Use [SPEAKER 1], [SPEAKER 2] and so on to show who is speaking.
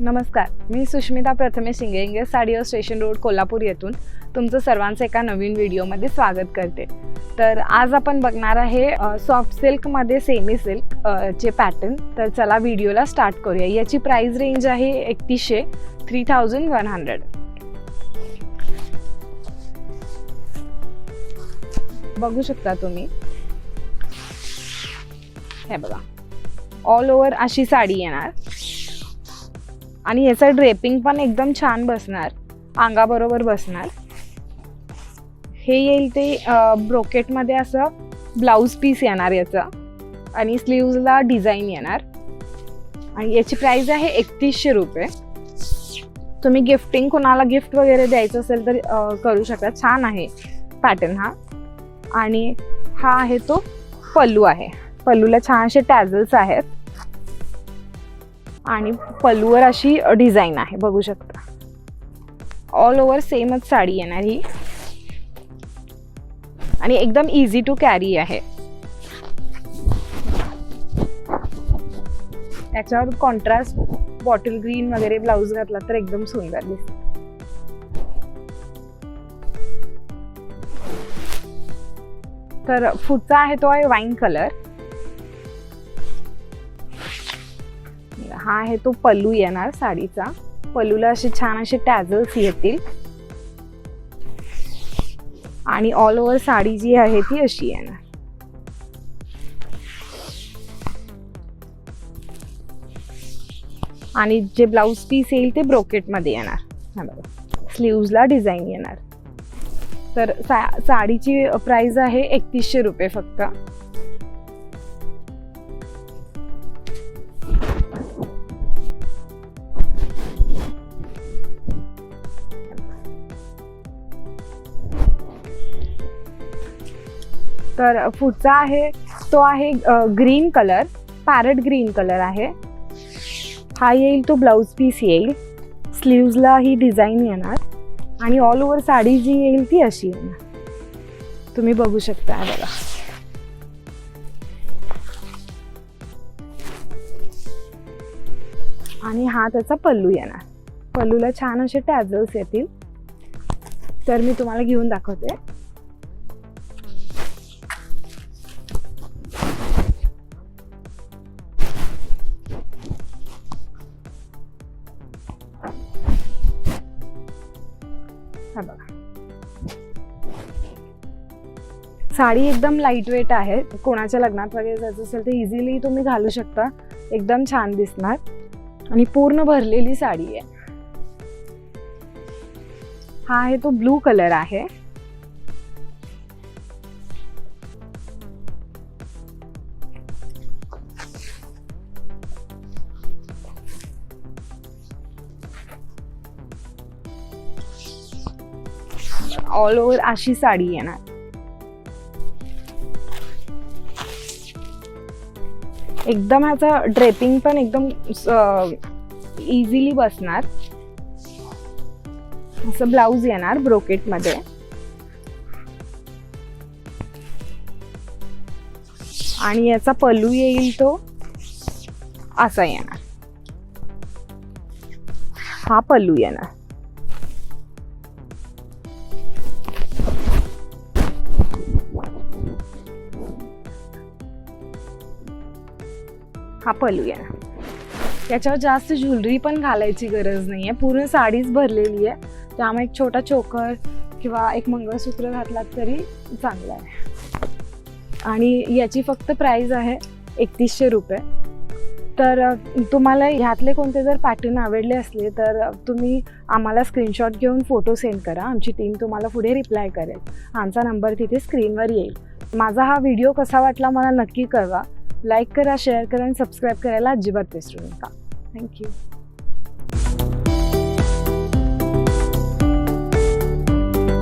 [SPEAKER 1] नमस्कार मी सुष्मिता प्रथमे शिंगे साडीओ स्टेशन रोड कोल्हापूर येथून तुमचं सर्वांचं एका नवीन व्हिडिओमध्ये स्वागत करते. तर आज आपण बघणार आहे सॉफ्ट सिल्कमध्ये सेमी सिल्क चे पॅटर्न तर चला व्हिडिओला स्टार्ट करूया. याची प्राइस रेंज आहे एकतीसशे थ्री थाउजंड वन हंड्रेड बघू शकता तुम्ही. हे बघा. ऑल ओव्हर अशी साडी येणार. आणि याचं ड्रेपिंग पण एकदम छान बसणार. अंगाबरोबर बसणार. हे येईल ते ब्रोकेटमध्ये असं ब्लाऊज पीस येणार याचं. आणि स्लीव्जला डिझाईन येणार. आणि याची प्राईज आहे एकतीसशे रुपये. तुम्ही गिफ्टिंग कोणाला गिफ्ट वगैरे द्यायचं असेल तर करू शकता. छान आहे पॅटर्न हा. आणि हा आहे तो पल्लू आहे. पल्लूला छान असे टॅझल्स आहेत. आणि पलूवर अशी डिझाईन आहे बघू शकता. ऑल ओव्हर सेमच साडी येणार ही. आणि एकदम इझी टू कॅरी आहे. त्याच्यावर कॉन्ट्रास्ट बॉटल ग्रीन वगैरे ब्लाऊज घातला तर एकदम सुंदर दिसत. तर पुढचा आहे तो आहे वाईन कलर हा आहे तो पल्लू येणार साडीचा. पल्लूला असे छान असे टॅझल्स येतील. आणि ऑल ओव्हर साडी जी आहे ती अशी येणार. आणि जे ब्लाऊज पीस येईल ते ब्रोकेटमध्ये येणार. स्लीव्जला डिझाईन येणार. तर सा साडीची प्राईज आहे एकतीसशे रुपये फक्त. तर पुढचा आहे तो आहे green colour parrot green colour आहे. हा येईल तो ब्लाऊज पीस येईल. स्लीव्जला ही डिझाईन येणार. आणि ऑल ओव्हर साडी जी येईल ती अशी येणार. तुम्ही बघू शकता बघा. आणि हा त्याचा पल्लू येणार. पल्लूला छान असे टॅझल्स येतील. तर मी तुम्हाला घेऊन दाखवते. हा बघा साडी एकदम लाइट वेट आहे. कोणाच्या लग्नात वगैरे जायचं असेल तर इझिली तुम्ही घालू शकता. एकदम छान दिसणार. आणि पूर्ण भरलेली साडी आहे. हा आहे तो ब्लू कलर आहे. ऑल ओव्हर अशी साडी येणार. एकदम ह्याचा ड्रेपिंग पण एकदम इझिली बसणार. असं ब्लाऊज येणार ब्रोकेटमध्ये आणि याचा पल्लू येईल तो असा येणार. हा पल्लू येणार. हा पल्लू आहे याच्यावर जास्त ज्वेलरी पण घालायची गरज नाही आहे पूर्ण साडीच भरलेली आहे. त्यामुळे एक छोटा चोकर किंवा एक मंगळसूत्र घातलात तरी चांगलं आहे. आणि याची फक्त प्राईज आहे एकतीसशे रुपये. तर तुम्हाला ह्यातले कोणते जर पॅटर्न आवडले असले तर तुम्ही आम्हाला स्क्रीनशॉट घेऊन फोटो सेंड करा. आमची टीम तुम्हाला पुढे रिप्लाय करेल. आमचा नंबर तिथे स्क्रीनवर येईल. माझा हा व्हिडिओ कसा वाटला मला नक्की कळवा. लाईक करा शेअर करा आणि सबस्क्राईब करायला अजिबात विसरू नका. थँक्यू